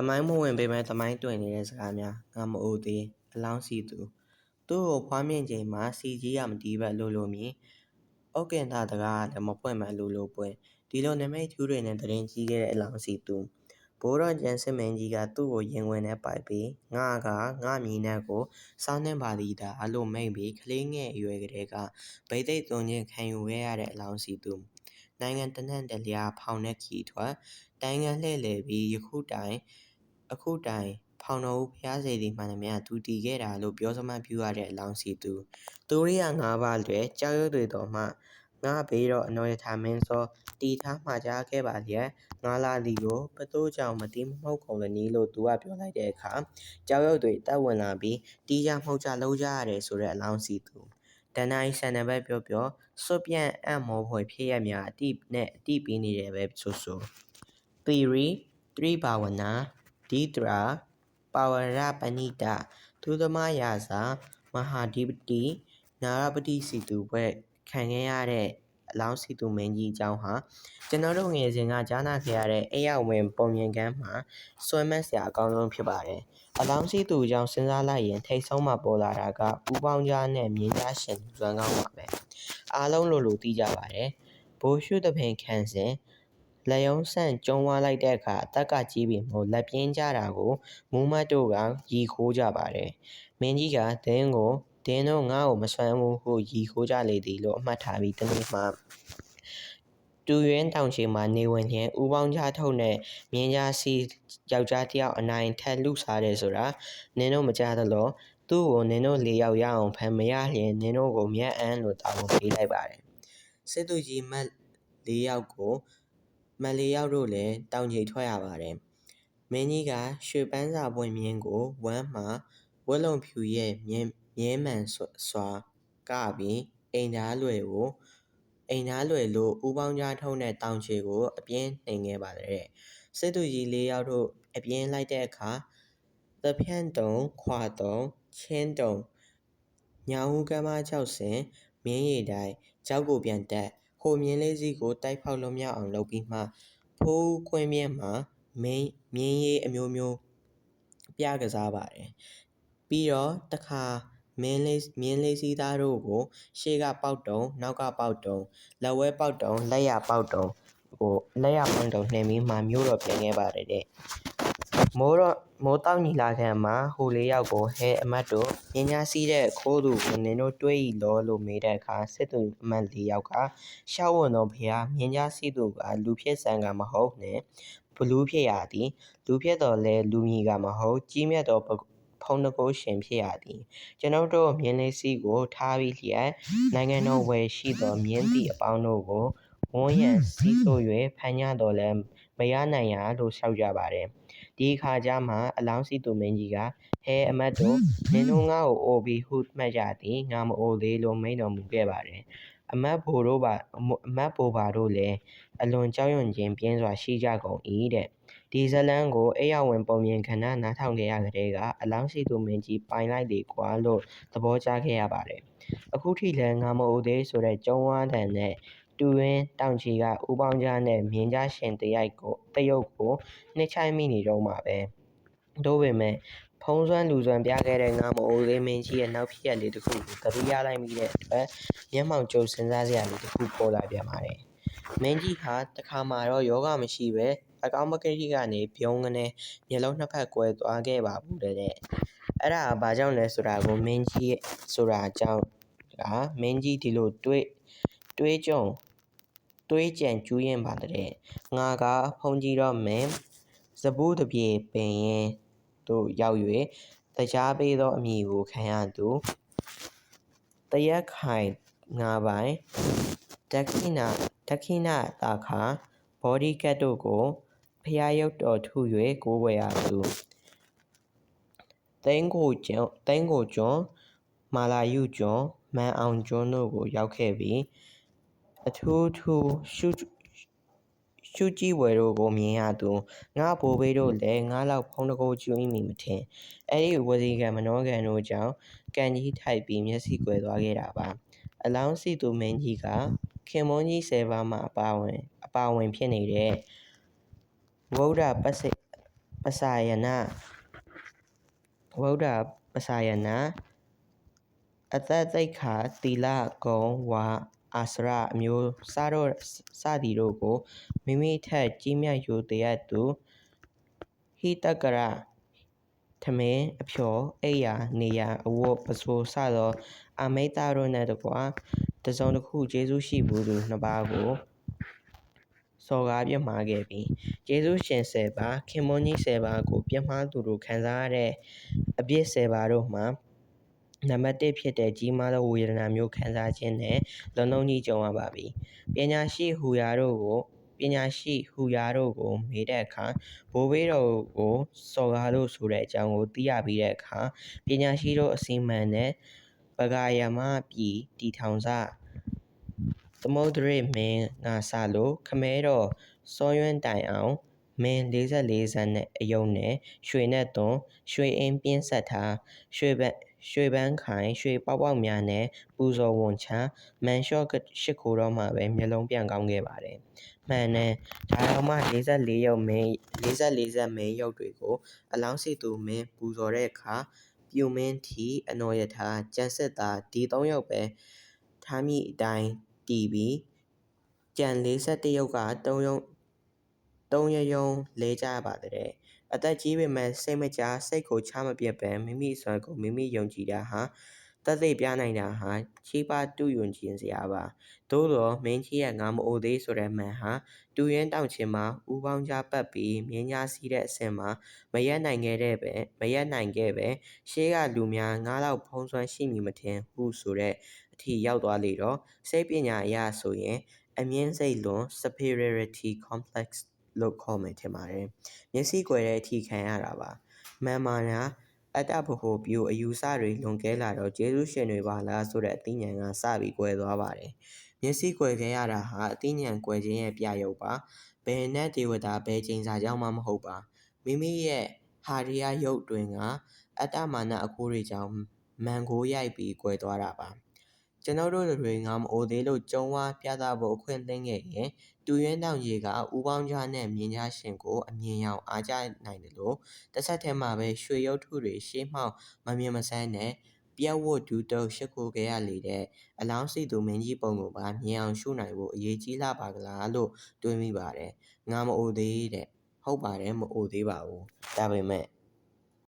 သမိုင်းမဝင်ပေမဲ့သမိုင်းတွင်နေတဲ့စကားများငါမအိုသေးအလောင်းစီသူသူ့ကိုဖွားမြင်ချိန်မှာစီကြီးရမတီးပဲလိုလိုမြင်ဩကင်သာတကားလည်းမပွင့်မဲ့လိုလိုပွင့်ဒီလိုနမိတ်ထူးတွေနဲ့တရင်ကြီးခဲ့တဲ့အလောင်းစီသူဘိုးတော်ကျန်စစ်မင်းကြီးကသူ့ကိုရင်ဝင်နဲ့ပိုက်ပြီးငါကငါမြည်နဲ့ကိုစောင်းနှင်းပါသည်တာအလိုမိတ်ပြီးကလေးငယ်အရွယ်ကလေးကဗိသိက်သွင်းခြင်းခံယူခဲ့ရတဲ့အလောင်းစီသူနိုင်ငံတနက်တလျာဖောင်တဲ့ခီထွက်တိုင်းငံလှည့်လည်ပြီးယခုတိုင် အခုတိုင်ဖောင်တော်ဦးဖျားစေသည်မှန်သမျှသူတည်ခဲ့တာလို့ပြောစမှတ်ပြုရတဲ့အလောင်းစီသူသူရိယငါးပါးတွင်ကြောက်ရွံ့တွေတော်မှငါဘေးတော့အနော်ယထာမင်းစောတီထားမှာကြားခဲ့ပါလျက်ငါလာသည်ကိုဘသူကြောင့်မတိမမှုတ်ကုန်လနီးလို့သူကပြောလိုက်တဲ့အခါကြောက်ရွံ့တွေတက်ဝင်လာပြီးတီးကြမှုတ်ကြလှုပ်ကြရတယ်ဆိုတဲ့အလောင်းစီသူတန်တိုင်းဆန်တဲ့ဘက်ပြောပြောစွတ်ပြန့်အံ့မောဖွယ်ဖြစ်ရများအတိနဲ့အတိပေးနေတယ်ပဲဆိုဆို theory 3ဘာဝနာ ဒီတရာပါဝရပဏိတသူသမားရာဇာမဟာဓိပတိနာရပတိစီသူဘက်ခံခဲ့ရတဲ့အလောင်းစီသူမင်းကြီးအကြောင်းဟာကျွန်တော်တို့ငယ်စဉ်ကကြားနာခဲ့ရတဲ့အိယာဝင်ပုံမြင်ကမ်းမှာစွဲမက်စရာအကောင်းဆုံးဖြစ်ပါတယ်အလောင်းစီသူအကြောင်းစဉ်းစားလိုက်ရင်ထိတ်ဆုံးမှာပေါ်လာတာကပူပေါင်းကြားနဲ့မြင်းကြားရှင်စွမ်းကောင်းပါပဲအားလုံးလိုလိုသိကြပါတယ်ဘိုးရှုသပင်ခန့်စဉ် လက်ယုံဆန့်ကျုံဝါလိုက်တဲ့အခါအသက်ကကြီးပြီမို့လက်ပြင်းကြတာကိုမူးမတ်တို့ကရီခိုးကြပါတယ်။မင်းကြီးကဒင်းကိုဒင်းတို့ငါ့ကိုမဆွမ်းဘူးဟုရီခိုးကြလေသည်လို့အမှတ်ထားပြီးတနေ့မှတူရင်းတောင်ချေမှာနေဝင်ရင်ဥပေါင်းကြားထုတ်နဲ့မြင်းကြားစီယောက်ျားတယောက်အနိုင်ထက်လူစားတယ်ဆိုတာနင်းတို့မကြားသလို့သူ့ကိုနင်းတို့လေးယောက်ရအောင်ဖမ်းမရလျင်နင်းတို့ကိုမြတ်အန်းလို့တာဝန်ပေးလိုက်ပါတယ်စစ်သူကြီးမတ်လေးယောက်ကို မတ်လေးယောက်တို့လည်းတောင်ကြီးထွက်ရပါတယ်မင်းကြီးကရွှေပန်းစာပွင့်မြင်းကိုဝမ်းမှာဝက်လုံဖြူရဲ့မြင်းမြင်းမှန်စွာကပြီးအိမ်သားလွယ်ကိုအိမ်သားလွယ်လို့ဥပေါင်းကြားထုံးတဲ့တောင်ချေကိုအပြင်းနှိမ်ခဲ့ပါတယ်စစ်သူကြီးလေးယောက်တို့အပြင်းလိုက်တဲ့အခါသဖြန့်တုံခွာတုံချင်းတုံညာဟုကမ်းမ၆ဆင်မြင်းရည်တိုင်းကြောက်ကိုပြန်တက် ဟိုမြင်းလေးစီးကိုတိုက်ဖောက်လွန်မြောက်အောင်လုပ်ပြီးမှဖိုးခွင်းမြင့်မှာမင်းမြင်းရေးအမျိုးမျိုးပြကစားပါတယ်ပြီးတော့တခါမင်းလေးမြင်းလေးစီးသားတို့ကို ရှေ့ကပေါက်တုံနောက်ကပေါက်တုံလက်ဝဲပေါက်တုံလက်ရပေါက်တုံဟိုလက်ရပေါက်တုံနှင်ပြီးမှမျိုးတော့ပြင်ခဲ့ပါတယ်တဲ့ မိုးတော့မိုးတောက်ညီလာခံမှာဟိုလေးယောက်ကိုဟဲအမတ်တို့ပညာစီးတဲ့ခိုးသူကိုနင်တို့တွေးဤလောလို့မေးတဲ့အခါစစ်သူအမတ်လေးယောက်ကရှောက်ဝန်တော်ဖျားမြင်းကြားစီးသူကလူဖြစ်ဆန်ကမဟုတ်နဲ့ဘလူးဖြစ်ရသည်လူဖြစ်တော်လဲလူမြည်ကမဟုတ်ကြီးမြတ်တော်ဖုံးတကိုးရှင်ဖြစ်ရသည်ကျွန်ုပ်တို့မြင်းလေးစီးကိုထားပြီးလျက်နိုင်ငံတော်ဝယ်ရှိသောမြင်းသည့်အပေါင်းတို့ကိုဝန်းရံစီးဆို့၍ဖမ်းကြတော်လဲမရနိုင်ရလို့ရှောက်ကြပါတယ် ဒီအခါကျမှအလောင်းစီသူမင်းကြီးကဟဲအမတ်တို့နင်တို့ငါ့ကိုအိုပြီးဟုမှတ်ကြသည်ငါမအိုသေးလို့မိန်တော်မူခဲ့ပါတယ်အမတ်ဘိုတို့ပါအမတ်ဘိုပါတို့လည်းအလွန်ကြောက်ရွံ့ခြင်းပြင်းစွာရှိကြကုန်၏တဲ့ဒီဇလန်းကိုအိယာဝင်ပုံမြင်ခဏနားထောင်ခဲ့ရကြတဲ့ကအလောင်းစီသူမင်းကြီးပိုင်လိုက်လေကွာလို့သဘောကျခဲ့ရပါတယ်အခုထိလည်းငါမအိုသေးဆိုတဲ့ကျုံဝါးတန်နဲ့ တူရင်းတောင်ချီကဥပေါင်းကြားနဲ့မြင်းကြားရှင်တရိုက်ကိုတရုတ်ကိုနှစ်ချိုင်းမိနေတော့မှာပဲတို့ပေမဲ့ဖုံးစွမ်းလူစွမ်းပြခဲ့တဲ့ငါမအိုသေးမင်းကြီးရဲ့နောက်ဖြစ်ရလေးတစ်ခုကိုသတိရလိုက်မိတဲ့အတွက်မျက်မှောင်ကျုပ်စဉ်းစားစရာလေးတစ်ခုပေါ်လာပြန်ပါတယ်မင်းကြီးဟာတခါမှတော့ယောဂမရှိပဲအကောင်းမကတိကနေပြုံးကနေမျက်လုံးနှစ်ဖက်ကွဲသွားခဲ့ပါဘူးတဲ့အဲ့ဒါဘာကြောင့်လဲဆိုတာကိုမင်းကြီးဆိုတာအကြောင်းကမင်းကြီးဒီလိုတွေးတွေးကြုံ တွေးကြံကျူးရင်ပါတဲ့ငါကဖုန်ကြီးတော့မင်းစပူးတပြေပင်ရင်တို့ရောက်၍တရားပေးသောအမည်ကိုခံရသူတရက်ခိုင်ငါပိုင်ဒက္ခိဏဒက္ခိဏတာခာဘောဒီကတ်တို့ကိုဖျားရုပ်တော်ထု၍ကိုးဝယ်ရသူသိန်းကိုကျွန်းသိန်းကိုကျွန်းမာလာယုကျွန်းမန်အောင်ကျွန်းတို့ကိုရောက်ခဲ့ပြီး အထူးထူးရှုရှုကြည့်ဝယ်တို့ကိုမြင်ရသူငါဘိုးဘေးတို့လည်းငါလောက်ဖုံးတကိုးကျွင်းမိမထင်အဲ့ဒီဝစီကံမနောကံတို့ကြောင့်ကန်ကြီးထိုက်ပြီးမျက်စိကွယ်သွားခဲ့တာပါအလောင်းစီသူမင်းကြီးကခင်မွန်းကြီးဆယ်ပါးမှအပါဝင် အပါဝင်ဖြစ်နေတဲ့ဝုဒ္ဓပစိပစာယနဝုဒ္ဓပစာယနအသက်သိက္ခာသီလဂုံဝါ အာစရအမျိုးစတို့စသည်တို့ကိုမိမိထက်ကြီးမြတ်ရိုသေအပ်သူဟိတကရထမင်းအဖျော်အိပ်ယာနေရန်အဝတ်ပစိုးစသောအာမိတ္တတို့နှင့်တကွတစ်စုံတစ်ခုကျေးဇူးရှိဘူးသူနှစ်ပါးကိုစော်ကားပြစ်မှားခဲ့ပြီကျေးဇူးရှင်ဆယ်ပါးခင်မွန်းကြီးဆယ်ပါးကိုပြစ်မှားသူတို့ခံစားရတဲ့အပြစ်ဆယ်ပါးတို့မှာ နံပါတ်1ဖြစ်တဲ့ကြီးမားသောဝေဒနာမျိုးခံစားခြင်းနဲ့လုံးလုံးကြီးကြုံရပါပြီပညာရှိဟူရာတို့ကိုပညာရှိဟူရာတို့ကိုမေးတဲ့အခါဘိုးဘေးတော်ကိုစော်ကားလို့ဆိုတဲ့အကြောင်းကိုသိရပြီးတဲ့အခါပညာရှိတို့အစီအမံနဲ့ပဂါယမပြည်တီထောင်စသမုဒ္ဒရေမင်းငါစလို့ခမဲတော်စောရွန်းတိုင်အောင်မင်း44ဇန်နဲ့အယုံနဲ့ရွှေနဲ့သွန်ရွှေအင်းပြင်းဆက်ထားရွှေပန်း ရွှေပန်းခိုင်ရွှေပေါက်ပေါက်များနဲ့ပူဇော်ဝန်ချမန်လျှော့ရှ िख ိုတော့မှပဲမျက်လုံးပြန်ကောင်းခဲ့ပါတယ်မှန်တယ်ဒါတော့မှ44ရုပ်မင်း44ဇက်မင်းရုပ်တွေကိုအလောင်းစီသူမင်းပူဇော်တဲ့အခါပြူမင်းထီအနော်ယထာကျန်စစ်သားဒီ3ရုပ်ပဲထားမိအတိုင်းတည်ပြီးကြံ41ရုပ်က3ရုပ်3ရယုံလဲကြပါတဲ့ အသက်ကြီးပေမဲ့စိတ်မကြစိတ်ကိုချမပြတ်ပဲမိမိစွမ်းကိုမိမိယုံကြည်တာဟာတသက်ပြနိုင်တာဟာချီးပါတူယွန်ခြင်းစရာပါသို့တော့မင်းကြီးရဲ့ငါမအိုသေးဆိုတဲ့မှန်ဟာတူရင်တောင်ချင်းမှာဥပေါင်းကြပတ်ပြီးမြင်းညာစီးတဲ့အဆင့်မှာမရက်နိုင်ခဲ့တဲ့ပဲမရက်နိုင်ခဲ့ပဲရှေးကလူများငါးလောက်ဖုံးစွမ်းရှိမိမထင်ဟုဆိုတဲ့အထိရောက်သွားလေတော့စိတ်ပညာအရဆိုရင်အမြင့်စိတ်လွန် superiority complex လို့ခေါ်မယ်ထင်ပါတယ်မျက်စိကွယ်တဲ့အထိခံရတာပါမှန်ပါများအတ္တဘဟုပြုအယူဆတွေလွန်ကဲလာတော့ကျေးဇူးရှင်တွေပါလားဆိုတဲ့အသိဉာဏ်ကစပြီးကွယ်သွားပါတယ်မျက်စိကွယ်ခဲ့ရတာဟာအသိဉာဏ်ကွယ်ခြင်းရဲ့ပြရုပ်ပါဘယ်နဲ့ဒေဝတာဘယ်ချိန်စာကြောင့်မှမဟုတ်ပါမိမိရဲ့ဟာရိယရုပ်တွင်ကအတ္တမာနအခိုးတွေကြောင့်မန်ကိုရိုက်ပြီးကွယ်သွားတာပါ ကျွန်တော်တို့တွေငါမအိုသေးလို့ကြုံဝါပြသဖို့အခွင့်သင်းခဲ့ရင်တူရင်းတောင်ကြီးကဦးပေါင်းကြားနဲ့မြင်းကြားရှင်ကိုအမြင်ရောက်အားကြနိုင်တယ်လို့တစ်ဆက်တည်းမှာပဲရွှေရုပ်ထုတွေရှေးမှောက်မမြင်မဆန်းနဲ့ပြက်ဝတ်ဒူတုပ်ရှ िख ိုခဲ့ရလေတဲ့အလောင်းစီသူမင်းကြီးပုံကိုပါမြင်အောင်ရှုနိုင်ဖို့အရေးကြီးလာပါကလားလို့တွေးမိပါတယ်ငါမအိုသေးတဲ့ဟုတ်ပါတယ်မအိုသေးပါဘူးဒါပေမဲ့